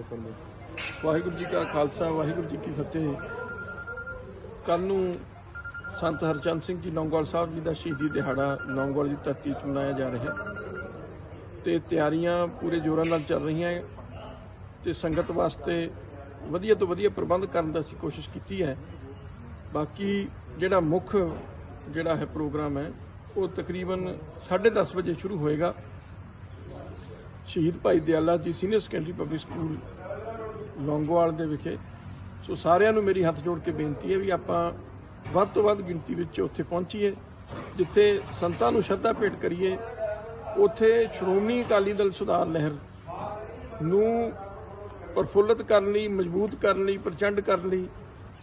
ਲੋਕਾਂ ਨੂੰ ਵਾਹਿਗੁਰੂ ਜੀ ਕਾ ਖਾਲਸਾ, ਵਾਹਿਗੁਰੂ ਜੀ ਕੀ ਫਤਿਹ। ਕੱਲ ਨੂੰ ਸੰਤ ਹਰਚੰਦ ਸਿੰਘ ਜੀ ਲੌਂਗੋਵਾਲ ਸਾਹਿਬ ਜੀ ਦਾ ਸ਼ਹੀਦੀ ਦਿਹਾੜਾ ਲੌਂਗੋਵਾਲ ਦੀ ਧਰਤੀ 'ਤੇ ਮਨਾਇਆ ਜਾ ਰਿਹਾ ਹੈ। ਤੇ ਤਿਆਰੀਆਂ ਪੂਰੇ ਜ਼ੋਰਾਂ ਨਾਲ ਚੱਲ ਰਹੀਆਂ ਹੈ ਤੇ ਸੰਗਤ ਵਾਸਤੇ ਵਧੀਆ ਤੋਂ ਵਧੀਆ ਪ੍ਰਬੰਧ ਕਰਨ ਦਾ ਅਸੀਂ ਕੋਸ਼ਿਸ਼ ਕੀਤੀ ਹੈ। ਬਾਕੀ ਜਿਹੜਾ ਮੁੱਖ ਜਿਹੜਾ ਹੈ ਪ੍ਰੋਗਰਾਮ ਹੈ, ਉਹ ਤਕਰੀਬਨ 10:30 ਵਜੇ ਸ਼ੁਰੂ ਹੋਏਗਾ। Shaheed Bhai Dayala ji senior secondary public school Longowal ਦੇ ਵਿਖੇ। ਸੋ ਸਾਰਿਆਂ ਨੂੰ ਮੇਰੀ ਹੱਥ ਜੋੜ ਕੇ ਬੇਨਤੀ ਹੈ ਵੀ ਆਪਾਂ ਵੱਧ ਤੋਂ ਵੱਧ ਗਿਣਤੀ ਵਿੱਚ ਉੱਥੇ ਪਹੁੰਚੀਏ, ਜਿੱਥੇ ਸੰਤਾਂ ਨੂੰ ਸ਼ਰਧਾ ਭੇਟ ਕਰੀਏ। ਉੱਥੇ ਸ਼੍ਰੋਮਣੀ ਅਕਾਲੀ ਦਲ ਸੁਧਾਰ ਲਹਿਰ ਨੂੰ ਪ੍ਰਫੁੱਲਤ ਕਰਨ ਲਈ, ਮਜ਼ਬੂਤ ਕਰਨ ਲਈ, ਪ੍ਰਚੰਡ ਕਰਨ ਲਈ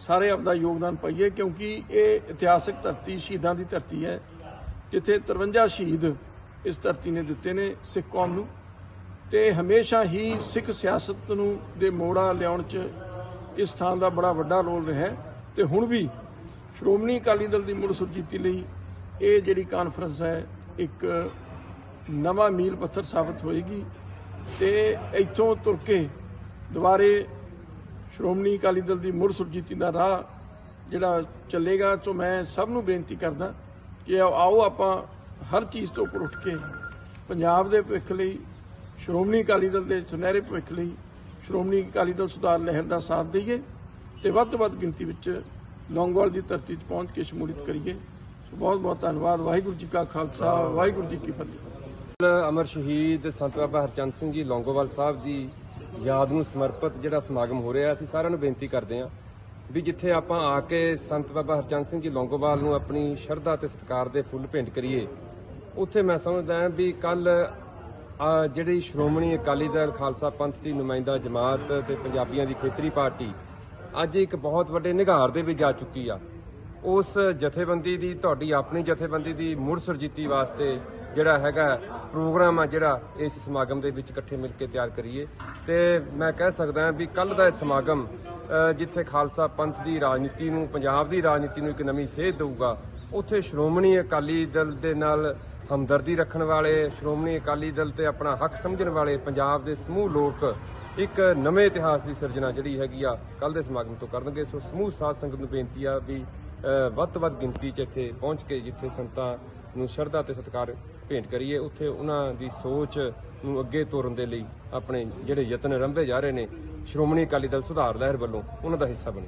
ਸਾਰੇ ਆਪਦਾ ਯੋਗਦਾਨ ਪਾਈਏ, ਕਿਉਂਕਿ ਇਹ ਇਤਿਹਾਸਕ ਧਰਤੀ ਸ਼ਹੀਦਾਂ ਦੀ ਧਰਤੀ ਹੈ, ਜਿੱਥੇ 53 ਸ਼ਹੀਦ ਇਸ ਧਰਤੀ ਨੇ ਦਿੱਤੇ ਨੇ ਸਿੱਖ ਕੌਮ ਨੂੰ। ਤੇ ਹਮੇਸ਼ਾ ਹੀ ਸਿੱਖ ਸਿਆਸਤ ਨੂੰ ਦੇ ਮੋੜਾ ਲਿਆਉਣ 'ਚ ਇਸ ਥਾਂ ਦਾ ਬੜਾ ਵੱਡਾ ਰੋਲ ਰਿਹਾ ਹੈ। ਤੇ ਹੁਣ ਵੀ ਸ਼੍ਰੋਮਣੀ ਅਕਾਲੀ ਦਲ ਦੀ ਮੁੜ ਸੁਰਜੀਤੀ ਲਈ ਇਹ ਜਿਹੜੀ ਕਾਨਫਰੰਸ ਹੈ, ਇੱਕ ਨਵਾਂ ਮੀਲ ਪੱਥਰ ਸਾਬਤ ਹੋਏਗੀ। ਤੇ ਇੱਥੋਂ ਤੁਰ ਕੇ ਦੁਬਾਰੇ ਸ਼੍ਰੋਮਣੀ ਅਕਾਲੀ ਦਲ ਦੀ ਮੁੜ ਸੁਰਜੀਤੀ ਦਾ ਰਾਹ ਜਿਹੜਾ ਚੱਲੇਗਾ, ਸੋ ਮੈਂ ਸਭ ਨੂੰ ਬੇਨਤੀ ਕਰਦਾ ਕਿ ਆਓ ਆਪਾਂ ਹਰ ਚੀਜ਼ ਤੋਂ ਉੱਪਰ ਉੱਠ ਕੇ ਪੰਜਾਬ ਦੇ ਭਵਿੱਖ ਲਈ ਸ਼੍ਰੋਮਣੀ ਅਕਾਲੀ ਦਲ ਦੇ ਸੁਨਹਿਰੇ ਭਵਿੱਖ ਲਈ ਸ਼੍ਰੋਮਣੀ ਅਕਾਲੀ ਦਲ ਸੁਧਾਰ ਲਹਿਰ ਦਾ ਸਾਥ ਦਈਏ ਤੇ ਵੱਧ ਤੋਂ ਵੱਧ ਗਿਣਤੀ ਵਿੱਚ ਲੌਂਗੋਵਾਲ ਦੀ ਧਰਤੀ 'ਚ ਪਹੁੰਚ ਕੇ ਸ਼ਮੂਲੀਅਤ ਕਰੀਏ। ਬਹੁਤ ਬਹੁਤ ਧੰਨਵਾਦ। ਵਾਹਿਗੁਰੂ ਜੀ ਕਾ ਖਾਲਸਾ, ਵਾਹਿਗੁਰੂ ਜੀ ਕੀ ਫਤਿਹ। ਅਮਰ ਸ਼ਹੀਦ ਸੰਤ ਬਾਬਾ ਹਰਚੰਦ ਸਿੰਘ ਜੀ ਲੌਂਗੋਵਾਲ ਸਾਹਿਬ ਦੀ ਯਾਦ ਨੂੰ ਸਮਰਪਿਤ ਜਿਹੜਾ ਸਮਾਗਮ ਹੋ ਰਿਹਾ, ਅਸੀਂ ਸਾਰਿਆਂ ਨੂੰ ਬੇਨਤੀ ਕਰਦੇ ਹਾਂ ਵੀ ਜਿੱਥੇ ਆਪਾਂ ਆ ਕੇ ਸੰਤ ਬਾਬਾ ਹਰਚੰਦ ਸਿੰਘ ਜੀ ਲੌਂਗੋਵਾਲ ਨੂੰ ਆਪਣੀ ਸ਼ਰਧਾ ਤੇ ਸਤਿਕਾਰ ਦੇ ਫੁੱਲ ਭੇਂਟ ਕਰੀਏ, ਉੱਥੇ ਮੈਂ ਸਮਝਦਾ ਹਾਂ ਵੀ ਕੱਲ ਜਿਹੜੀ ਸ਼੍ਰੋਮਣੀ ਅਕਾਲੀ ਦਲ ਖਾਲਸਾ ਪੰਥ ਦੀ ਨੁਮਾਇੰਦਾ ਜਮਾਤ ਤੇ ਪੰਜਾਬੀਆਂ ਦੀ ਖੇਤਰੀ ਪਾਰਟੀ ਅੱਜ ਇੱਕ ਬਹੁਤ ਵੱਡੇ ਨਿਗਾਰ ਦੇ ਵਿੱਚ ਜਾ ਚੁੱਕੀ ਆ। ਉਸ ਜਥੇਬੰਦੀ ਦੀ, ਤੁਹਾਡੀ ਆਪਣੀ ਜਥੇਬੰਦੀ ਦੀ ਮੁੜ ਸੁਰਜੀਤੀ ਵਾਸਤੇ ਜਿਹੜਾ ਹੈਗਾ ਪ੍ਰੋਗਰਾਮ ਆ, ਜਿਹੜਾ ਇਸ ਸਮਾਗਮ ਦੇ ਵਿੱਚ ਇਕੱਠੇ ਮਿਲ ਕੇ ਤਿਆਰ ਕਰੀਏ। ਤੇ ਮੈਂ ਕਹਿ ਸਕਦਾ ਵੀ ਕੱਲ ਦਾ ਇਹ ਸਮਾਗਮ ਜਿੱਥੇ ਖਾਲਸਾ ਪੰਥ ਦੀ ਰਾਜਨੀਤੀ ਨੂੰ, ਪੰਜਾਬ ਦੀ ਰਾਜਨੀਤੀ ਨੂੰ ਇੱਕ ਨਵੀਂ ਸੇਧ ਦੇਊਗਾ, ਉੱਥੇ ਸ਼੍ਰੋਮਣੀ ਅਕਾਲੀ ਦਲ ਦੇ ਨਾਲ ਹਮਦਰਦੀ ਰੱਖਣ ਵਾਲੇ ਸ਼੍ਰੋਮਣੀ ਅਕਾਲੀ ਦਲ ਤੇ ਆਪਣਾ ਹੱਕ ਸਮਝਣ ਵਾਲੇ ਪੰਜਾਬ ਦੇ ਸਮੂਹ ਲੋਕ ਇੱਕ ਨਵੇਂ ਇਤਿਹਾਸ ਦੀ ਸਿਰਜਣਾ ਜਿਹੜੀ ਹੈਗੀ ਆ ਕੱਲ ਦੇ ਸਮਾਗਮ ਤੋਂ ਕਰਨਗੇ। ਸੋ ਸਮੂਹ ਸਾਧ ਸੰਗਤ ਨੂੰ ਬੇਨਤੀ ਆ ਵੀ ਵੱਧ ਤੋਂ ਵੱਧ ਗਿਣਤੀ 'ਚ ਇੱਥੇ ਪਹੁੰਚ ਕੇ ਜਿੱਥੇ ਸੰਤਾਂ ਨੂੰ ਸ਼ਰਧਾ ਤੇ ਸਤਿਕਾਰ ਭੇਂਟ ਕਰੀਏ, ਉੱਥੇ ਉਹਨਾਂ ਦੀ ਸੋਚ ਨੂੰ ਅੱਗੇ ਤੋਰਨ ਦੇ ਲਈ ਆਪਣੇ ਜਿਹੜੇ ਯਤਨ ਰੰਭੇ ਜਾ ਰਹੇ ਨੇ, ਸ਼੍ਰੋਮਣੀ ਅਕਾਲੀ ਦਲ ਸੁਧਾਰ ਲਹਿਰ ਵੱਲੋਂ ਉਹਨਾਂ ਦਾ ਹਿੱਸਾ ਬਣੇ